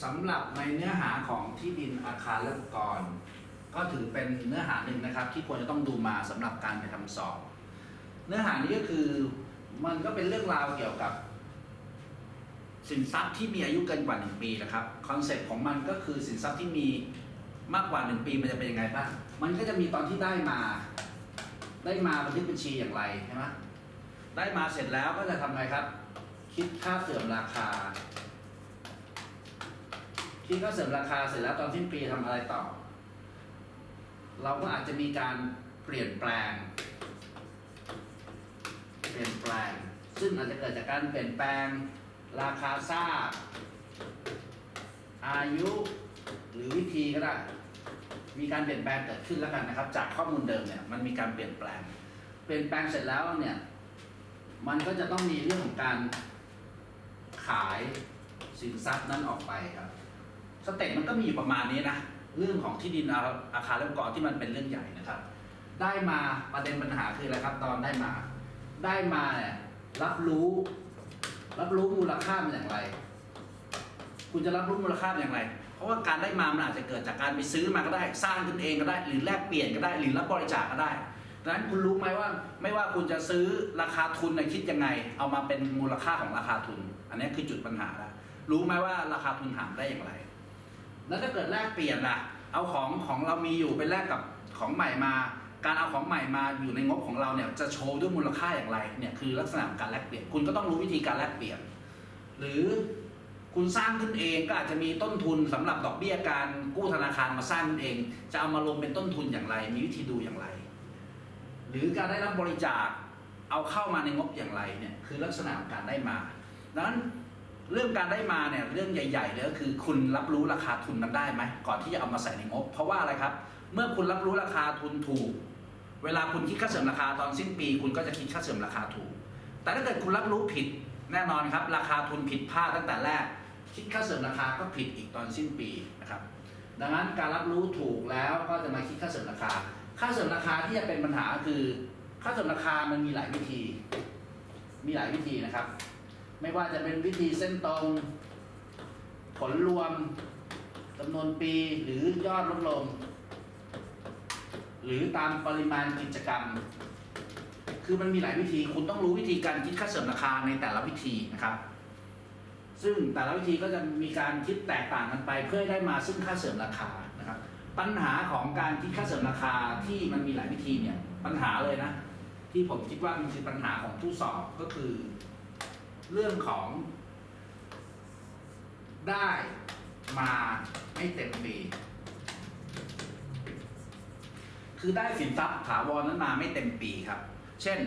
สำหรับในเนื้อหาของที่ดินอาคารและอุปกรณ์ ก็ถือเป็นเนื้อหาหนึ่งนะครับ ที่ควรจะต้องดูมาสำหรับการไปทำสอบ เนื้อหานี้ก็คือมันก็เป็นเรื่องราวเกี่ยวกับ สินทรัพย์ที่มีอายุเกินกว่า1ปีนะครับคอนเซ็ปต์ของมันก็คือสินทรัพย์ที่มีมากกว่า1ปีมันจะเป็นยังไงบ้างมันก็จะมีตอนที่ได้มา ได้มาบันทึกบัญชีอย่างไรใช่ไหมได้มาเสร็จแล้วก็จะทำไงครับ คิดค่าเสื่อมราคา คิดค่าเสื่อมราคาเสร็จแล้วตอนสิ้นปีทำอะไรต่อ เราก็อาจจะมีการเปลี่ยนแปลง เปลี่ยนแปลง ซึ่งอาจจะเกิดจากการเปลี่ยนแปลง ราคาทราบ อายุหรือวิธีก็ได้ มีการเปลี่ยนแปลงเกิดขึ้นแล้วกันนะครับ จากข้อมูลเดิมเนี่ยมันมีการเปลี่ยนแปลง เปลี่ยนแปลงเสร็จแล้วเนี่ยมันก็จะต้องมีเรื่องของการขายสินทรัพย์นั้นออกไปครับ สเต็ปมันก็มีอยู่ประมาณนี้นะ เรื่องของที่ดินอาอาคารและอุปกรณ์ที่มันเป็นเรื่องใหญ่นะครับ ได้มาประเด็นปัญหาคืออะไรครับ ตอนได้มา ได้มาเนี่ยรับรู้ รับรู้มูลค่ามันอย่างไร คุณจะรับรู้มูลค่ามันอย่างไร เพราะว่าการได้มามันอาจจะเกิดจากการไปซื้อมาก็ได้ สร้างขึ้นเองก็ได้ หรือแลกเปลี่ยนก็ได้ หรือรับบริจาคก็ได้ดังนั้นคุณรู้ไหมว่าไม่ว่าคุณจะซื้อราคาทุนในยคิดยังไง เอามาเป็นมูลค่าของราคาทุน อันนี้คือจุดปัญหาละรู้ไหมว่าราคาทุนหารได้อย่างไร แล้วถ้าเกิดแลกเปลี่ยนล่ะ เอาของของเรามีอยู่ไปแลกกับของใหม่มา การเอาของใหม่มาอยู่ในงบของเราเนี่ยจะโชว์ด้วยมูลค่าอย่างไรเนี่ยคือลักษณะของการแลกเปลี่ยน คุณก็ต้องรู้วิธีการแลกเปลี่ยน หรือคุณสร้างขึ้นเองก็อาจจะมีต้นทุนสำหรับดอกเบี้ยการกู้ธนาคารมาสร้างขึ้นเอง จะเอามาลงเป็นต้นทุนอย่างไร มีวิธีดูอย่างไร หรือการได้รับบริจาคเอาเข้ามาในงบอย่างไรเนี่ยคือลักษณะของการได้มาดังนั้น เรื่องการได้มาเนี่ยเรื่องใหญ่ๆเลยก็คือคุณรับรู้ราคาทุนมันได้ไหมก่อนที่จะเอามาใส่ในงบ เพราะว่าอะไรครับ เมื่อคุณรับรู้ราคาทุนถูก เวลาคุณคิดค่าเสริมราคาตอนสิ้นปี คุณก็จะคิดค่าเสริมราคาถูก แต่ถ้าเกิดคุณรับรู้ผิดแน่นอนครับราคาทุนผิดพลาดตั้งแต่แรก คิดค่าเสริมราคาก็ผิดอีกตอนสิ้นปีนะครับดังนั้นการรับรู้ถูกแล้วก็จะมาคิดค่าเสริมราคา ค่าเสริมราคาที่จะเป็นปัญหาคือ ค่าเสริมราคามันมีหลายวิธี มีหลายวิธีนะครับ ไม่ว่าจะเป็นวิธีเส้นตรง ผลรวมจำนวนปีหรือยอดลดลง หรือตามปริมาณกิจกรรม คือมันมีหลายวิธีคุณต้องรู้วิธีการคิดค่าเสริมราคาในแต่ละวิธีนะครับ ซึ่งแต่ละวิธีก็จะมีการคิดแตกต่างกันไป เพื่อได้มาซึ่งค่าเสริมราคานะครับ ปัญหาของการคิดค่าเสริมราคาที่มันมีหลายวิธีเนี่ยปัญหาเลยนะ ที่ผมคิดว่ามันคือปัญหาของผู้สอบก็คือ เรื่องของได้มาไม่เต็มปีคือได้สินทรัพย์ถาวรนั้นมาไม่เต็มปีครับ เช่น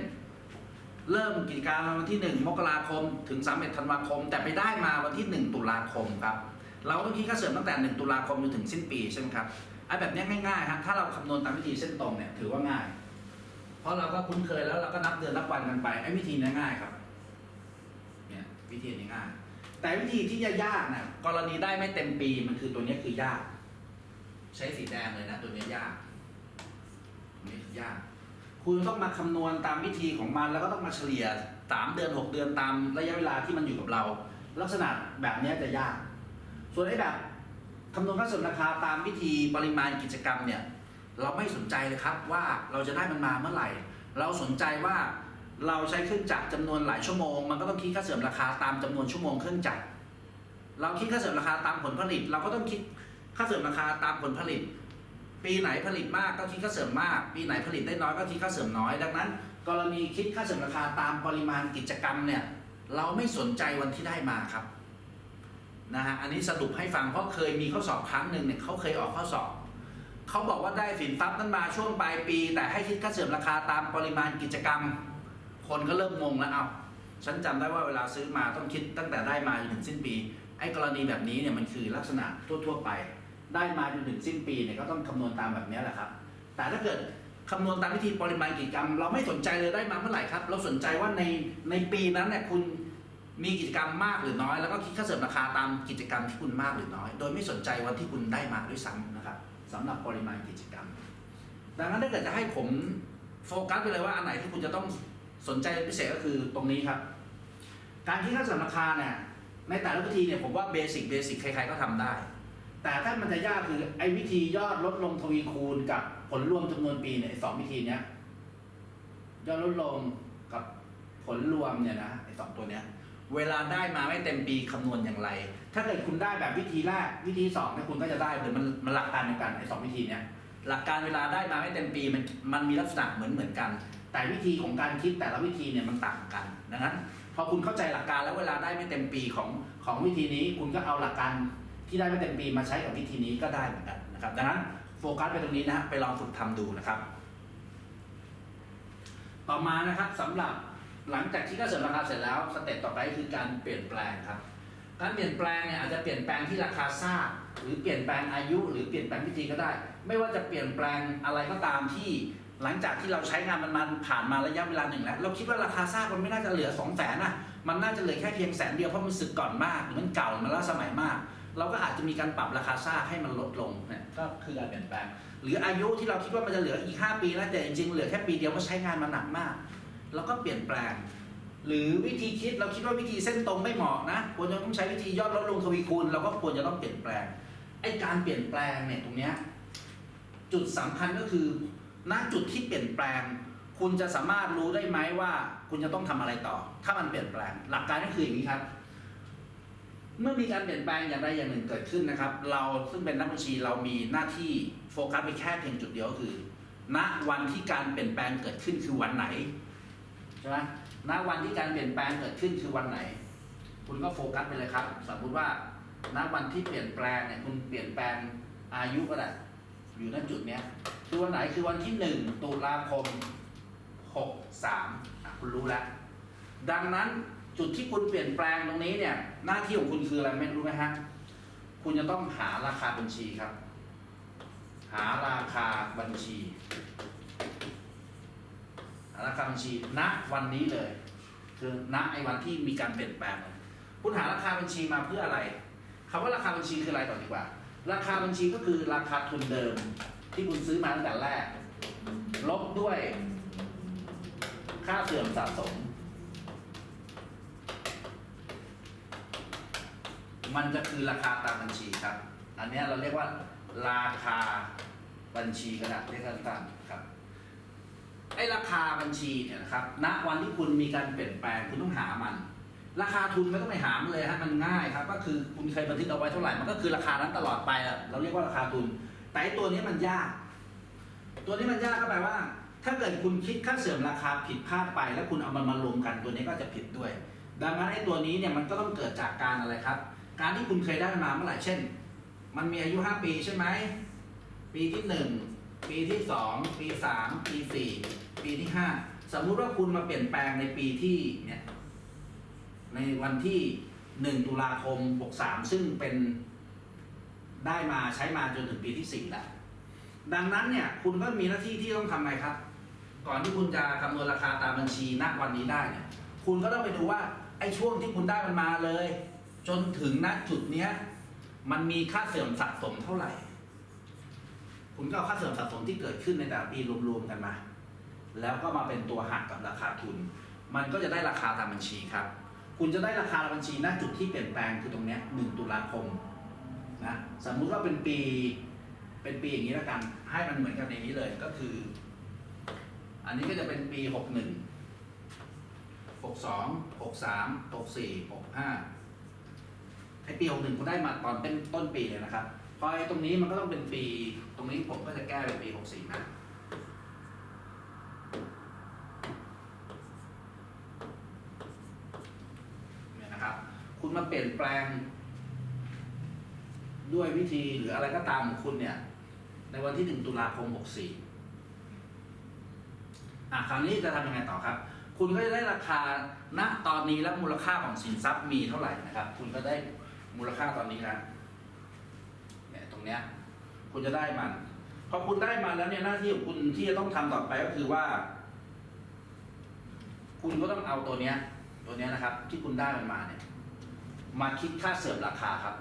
เริ่มกิจการวันที่ 1 มกราคม ถึง31ธันวาคม แต่ไปได้มาวันที่ 1 ตุลาคมครับ เราต้องคิดค่าเสริมตั้งแต่ 1 ตุลาคมจนถึงสิ้นปีใช่ไหมครับไอ้แบบนี้ง่ายๆฮะถ้าเราคำนวณตามวิธีเส้นตรงเนี่ยถือว่าง่าย เพราะเราก็คุ้นเคยแล้วเราก็นับเดือนนับวันกันไปไอ้วิธีนี้ง่ายครับ วิธีนี้ง่ายแต่วิธีที่ยากนะกรณีได้ไม่เต็มปีมันคือตัวนี้คือยาก ใช้สีแดงเลยนะ ตัวนี้ยากตัวนี้คือยาก คุณต้องมาคำนวณตามวิธีของมันแล้วก็ต้องมาเฉลี่ยสามเดือนหกเดือนตามระยะเวลาที่มันอยู่กับเรา ลักษณะแบบนี้จะยาก ส่วนไอ้แบบคำนวณค่าส่วนราคาตามวิธีปริมาณกิจกรรมเนี่ย เราไม่สนใจเลยครับว่าเราจะได้มันมาเมื่อไหร่ เราสนใจว่า เราใช้เครื่องจักรจำนวนหลายชั่วโมง มันก็ต้องคิดค่าเสริมราคาตามจำนวนชั่วโมงเครื่องจักรเราคิดค่าเสริมราคาตามผลผลิต เราก็ต้องคิดค่าเสริมราคาตามผลผลิต ปีไหนผลิตมากก็คิดค่าเสริมมาก ปีไหนผลิตได้น้อยก็คิดค่าเสริมน้อย ดังนั้น กรณีคิดค่าเสริมราคาตามปริมาณกิจกรรมเนี่ยเราไม่สนใจวันที่ได้มาครับนะฮะอันนี้สรุปให้ฟังเพราะเคยมีข้อสอบครั้งหนึ่งเนี่ยเขาเคยออกข้อสอบเขาบอกว่าได้สินทรัพย์นั้นมาช่วงปลายปี แต่ให้คิดค่าเสริมราคาตามปริมาณกิจกรรม คนก็เริ่มงงแล้วเอาฉันจำได้ว่าเวลาซื้อมาต้องคิดตั้งแต่ได้มาจนถึงสิ้นปีไอ้กรณีแบบนี้เนี่ยมันคือลักษณะทั่ว ๆ ไป ได้มาจนถึงสิ้นปีเนี่ยก็ต้องคำนวณตามแบบนี้แหละครับ แต่ถ้าเกิดคำนวณตามวิธีปริมาณกิจกรรม เราไม่สนใจเลยได้มาเมื่อไหร่ครับ เราสนใจว่าในในปีนั้นเนี่ยคุณมีกิจกรรมมากหรือน้อย แล้วก็คิดค่าเสริมราคาตามกิจกรรมที่คุณมากหรือน้อย โดยไม่สนใจวันที่คุณได้มาด้วยซ้ำนะครับสำหรับปริมาณกิจกรรม ดังนั้นถ้าเกิดจะให้ผมโฟกัสไปเลยว่าอันไหนที่คุณจะต้อง สนใจเป็นพิเศษก็คือตรงนี้ครับ การคิดค่าสัมราคาเนี่ยในแต่ละวิธีเนี่ยผมว่าเบสิกเบสิกใครๆก็ทำได้ แต่ถ้ามันจะยากคือไอ้วิธียอดลดลงทวีคูณกับผลรวมจำนวนปีเนี่ยสองวิธีเนี้ยยอดลดลงกับผลรวมเนี่ยนะไอ้สองตัวเนี้ยเวลาได้มาไม่เต็มปีคำนวณอย่างไร ถ้าเกิดคุณได้แบบวิธีแรกวิธีสองเนี่ยคุณก็จะได้เลยมันมันหลักการเดียวกันไอ้สองวิธีเนี้ย หลักการเวลาได้มาไม่เต็มปีมันมันมีลักษณะเหมือนเหมือนกัน แต่วิธีของการคิดแต่ละวิธีเนี่ยมันต่างกันดังนั้นพอคุณเข้าใจหลักการแล้วเวลาได้ไม่เต็มปีของของวิธีนี้ คุณก็เอาหลักการที่ได้ไม่เต็มปีมาใช้กับวิธีนี้ก็ได้เหมือนกันนะครับดังนั้นโฟกัสไปตรงนี้นะฮะไปลองฝึกทำดูนะครับ ต่อมานะครับสำหรับหลังจากที่ก็เสริมราคาเสร็จแล้วสเต็ปต่อไปคือการเปลี่ยนแปลงครับ การเปลี่ยนแปลงเนี่ยอาจจะเปลี่ยนแปลงที่ราคาทราบหรือเปลี่ยนแปลงอายุหรือเปลี่ยนแปลงวิธีก็ได้ ไม่ว่าจะเปลี่ยนแปลงอะไรก็ตามที่หลังจากที่เราใช้งานมันมาผ่านมาระยะเวลาหนึ่งแล้ว เราคิดว่าราคาทราบมันไม่น่าจะเหลือ2องแสนนะมันน่าจะเหลือแค่เพียงแสนเดียวเพราะมันสึกก่อนมากหรือมันเก่ามันล้าสมัยมาก เราก็อาจจะมีการปรับราคาทราบให้มันลดลงเนี่ยก็คือการเปลี่ยนแปลง หรืออายุที่เราคิดว่ามันจะเหลืออีก 5 ปีนะแต่จริงๆเหลือแค่ปีเดียวเพราะใช้งานมาหนักมากเราก็เปลี่ยนแปลง หรือวิธีคิดเราคิดว่าวิธีเส้นตรงไม่เหมาะนะควรจะต้องใช้วิธียอดลดลงทวีคูณเราก็ควรจะต้องเปลี่ยนแปลงไอ้การเปลี่ยนแปลงเนี่ยตรงเนี้ยจุดสำคัญก็คือณจุดที่เปลี่ยนแปลง คุณจะสามารถรู้ได้ไหมว่า คุณจะต้องทำอะไรต่อ ถ้ามันเปลี่ยนแปลง หลักการก็คืออย่างนี้ครับ เมื่อมีการเปลี่ยนแปลงอย่างใดอย่างหนึ่งเกิดขึ้นนะครับ เราซึ่งเป็นนักบัญชีเรามีหน้าที่โฟกัสไปแค่เพียงจุดเดียวก็คือ ณวันที่การเปลี่ยนแปลงเกิดขึ้นคือวันไหนใช่ไหม ณวันที่การเปลี่ยนแปลงเกิดขึ้นคือวันไหน คุณก็โฟกัสไปเลยครับ สมมติว่าณวันที่เปลี่ยนแปลงเนี่ยคุณเปลี่ยนแปลงอายุก็ได้อยู่ณจุดเนี้ยคือวันไหนคือวันที่หนึ่งตุลาคมหกสามคุณรู้แล้ว ดังนั้นจุดที่คุณเปลี่ยนแปลงตรงนี้เนี่ย หน้าที่ของคุณคืออะไรไม่รู้ไหมฮะคุณจะต้องหาราคาบัญชีครับ หาราคาบัญชี หาราคาบัญชีณวันนี้เลย คือณไอ้วันที่มีการเปลี่ยนแปลงเลยคุณหาราคาบัญชีมาเพื่ออะไรคำว่าราคาบัญชีคืออะไรก่อนดีกว่า ราคาบัญชีก็คือราคาทุนเดิมที่คุณซื้อมาตั้งแต่แรก ลบด้วย ค่าเสื่อมสะสม มันจะคือราคาตามบัญชีครับ อันนี้เราเรียกว่าราคาบัญชีก็ได้เรียกสั้นๆครับ ไอ้ราคาบัญชีเนี่ยนะครับณวันที่คุณมีการเปลี่ยนแปลงคุณต้องหามัน ราคาทุนไม่ต้องไปหามเลยฮะมันง่ายครับ ก็คือคุณเคยบันทึกเอาไว้เท่าไหร่มันก็คือราคานั้นตลอดไปอะเราเรียกว่าราคาทุน แต่ตัวนี้มันยาก ตัวนี้มันยากก็แปลว่า ถ้าเกิดคุณคิดค่าเสื่อมราคาผิดพลาดไป แล้วคุณเอามันมารวมกันตัวนี้ก็จะผิดด้วย ดังนั้นไอ้ตัวนี้เนี่ยมันก็ต้องเกิดจากการอะไรครับ การที่คุณเคยได้มาเมื่อไหร่เช่น มันมีอายุ 5 ปีใช่ไหมปีที่ 1 ปีที่2ปี3ปี4ปีที่5สมมุติว่าคุณมาเปลี่ยนแปลงในปีที่เนี่ย ในวันที่1ตุลาคม63ซึ่งเป็นได้มาใช้มาจนถึงปีที่4แล้วดังนั้นเนี่ยคุณก็มีหน้าที่ที่ต้องทำไงครับ ก่อนที่คุณจะคำนวณราคาตามบัญชีณวันนี้ได้เนี่ย คุณก็ต้องไปดูว่าไอ้ช่วงที่คุณได้มันมาเลย จนถึงณจุดเนี้ย มันมีค่าเสื่อมสะสมเท่าไหร่ คุณก็เอาค่าเสื่อมสะสมที่เกิดขึ้นในแต่ละปีรวมๆกันมา แล้วก็มาเป็นตัวหักกับราคาทุน มันก็จะได้ราคาตามบัญชีครับ คุณจะได้ราคาบัญชีณจุดที่เปลี่ยนแปลงคือตรงนี้หนึ่งตุลาคมนะสมมุติว่าเป็นปีเป็นปีอย่างนี้แล้วกัน ให้มันเหมือนกันอย่างนี้เลยก็คือ อันนี้ก็จะเป็นปีหกหนึ่งหกสองหกสามหกสี่หกห้าไอปี61คุณได้มาตอนเป็นต้นปีเลยนะครับ พอไอ้ตรงนี้มันก็ต้องเป็นปี ตรงนี้ผมก็จะแก้เป็นปี 64 นะ เนี่ยนะครับ คุณมาเปลี่ยนแปลง ด้วยวิธีหรืออะไรก็ตามของคุณเนี่ย ในวันที่ 1 ตุลาคม 64 อะ คราวนี้จะทำยังไงต่อครับคุณก็จะได้ราคาณตอนนี้แล้วมูลค่าของสินทรัพย์มีเท่าไหร่นะครับ คุณก็ได้มูลค่าตอนนี้แล้ว เนี่ยตรงเนี้ยคุณจะได้มัน พอคุณได้มันแล้วเนี่ยหน้าที่ของคุณที่จะต้องทำต่อไปก็คือว่า คุณก็ต้องเอาตัวเนี้ย ตัวเนี้ยนะครับ ที่คุณได้มันมาเนี่ย มาคิดค่าเสื่อมราคาครับ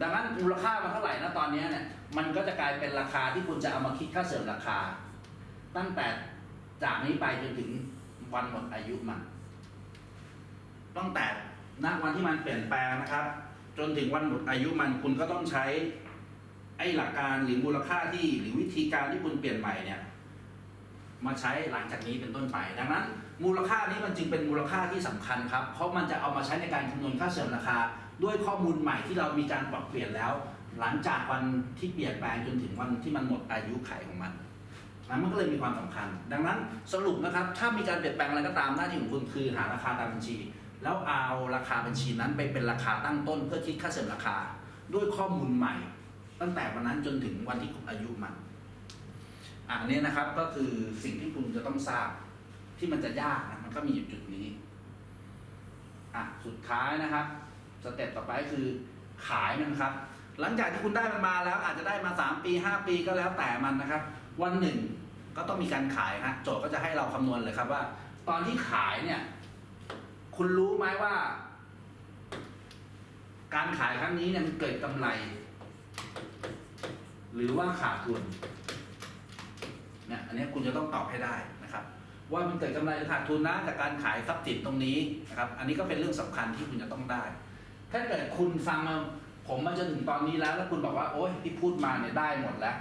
ดังนั้นมูลค่ามันเท่าไหร่นะตอนเนี้ยเนี่ย มันก็จะกลายเป็นราคาที่คุณจะเอามาคิดค่าเสื่อมราคา ตั้งแต่จากนี้ไปจนถึงวันหมดอายุมันตั้งแต่ณวันที่มันเปลี่ยนแปลงนะครับ จนถึงวันหมดอายุมันคุณก็ต้องใช้ ไอ้หลักการหรือมูลค่าที่หรือวิธีการที่คุณเปลี่ยนใหม่เนี่ยมาใช้หลังจากนี้เป็นต้นไป ดังนั้น มูลค่านี้มันจึงเป็นมูลค่าที่สำคัญครับ เพราะมันจะเอามาใช้ในการคำนวณค่าเสื่อมราคา ด้วยข้อมูลใหม่ที่เรามีการปรับเปลี่ยนแล้ว หลังจากวันที่เปลี่ยนแปลงจนถึงวันที่มันหมดอายุไขของมันนะมันก็เลยมีความสำคัญ ดังนั้นสรุปนะครับถ้ามีการเปลี่ยนแปลงอะไรก็ตามหน้าที่ของคุณคือหาราคาตามบัญชี แล้วเอาราคาบัญชีนั้นไปเป็นราคาตั้งต้นเพื่อคิดค่าเสื่อมราคา ด้วยข้อมูลใหม่ ตั้งแต่วันนั้นจนถึงวันที่ครบอายุมันอันนี้นะครับก็คือสิ่งที่คุณจะต้องทราบ ที่มันจะยากนะมันก็มีอยู่จุดนี้อะสุดท้ายนะครับสเต็ปต่อไปคือขายมันครับ หลังจากที่คุณได้มันมาแล้วอาจจะได้มา 3 ปี 5 ปีก็แล้วแต่มันนะครับ วันหนึ่งก็ต้องมีการขายฮะโจทย์ก็จะให้เราคำนวณเลยครับว่า ตอนที่ขายเนี่ย คุณรู้ไหมว่า การขายครั้งนี้เนี่ยมันเกิดกำไร หรือว่าขาดทุนเนี่ยอันนี้คุณจะต้องตอบให้ได้นะครับ ว่ามันเกิดกำไรหรือขาดทุนนะจากการขายทรัพย์สินตรงนี้นะครับ อันนี้ก็เป็นเรื่องสำคัญที่คุณจะต้องได้ ถ้าเกิดคุณฟังมาผมมาจนถึงตอนนี้แล้ว แล้วคุณบอกว่า โอ๊ยที่พูดมาเนี่ยได้หมดแล้ว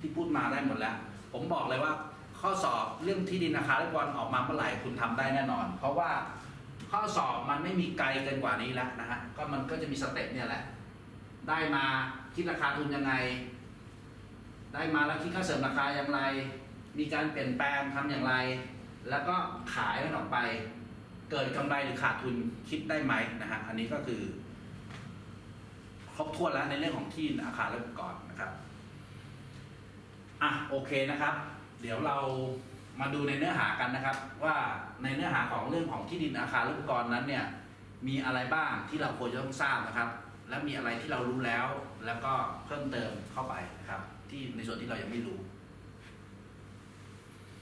ที่พูดมาได้หมดแล้ว ผมบอกเลยว่า ข้อสอบเรื่องที่ดินราคาและบอลออกมาเมื่อไหร่คุณทำได้แน่นอน เพราะว่าข้อสอบมันไม่มีไกลเกินกว่านี้แล้วนะฮะก็มันก็จะมีสเต็ปเนี่ยแหละ ได้มา คิดราคาทุนยังไง ได้มาแล้วคิดค่าเสริมราคาอย่างไร มีการเปลี่ยนแปลงทำอย่างไร แล้วก็ขายมันออกไป เกิดกำไรหรือขาดทุนคิดได้ไหมนะฮะอันนี้ก็คือ ครบถ้วนแล้วในเรื่องของที่อาคารและอุปกรณ์นะครับอะโอเคนะครับ เดี๋ยวเรามาดูในเนื้อหากันนะครับ ว่าในเนื้อหาของเรื่องของที่ดินอาคารและอุปกรณ์นั้นเนี่ยมีอะไรบ้างที่เราควรจะต้องทราบนะครับ และมีอะไรที่เรารู้แล้ว แล้วก็เพิ่มเติมเข้าไปนะครับ ที่ในส่วนที่เรายังไม่รู้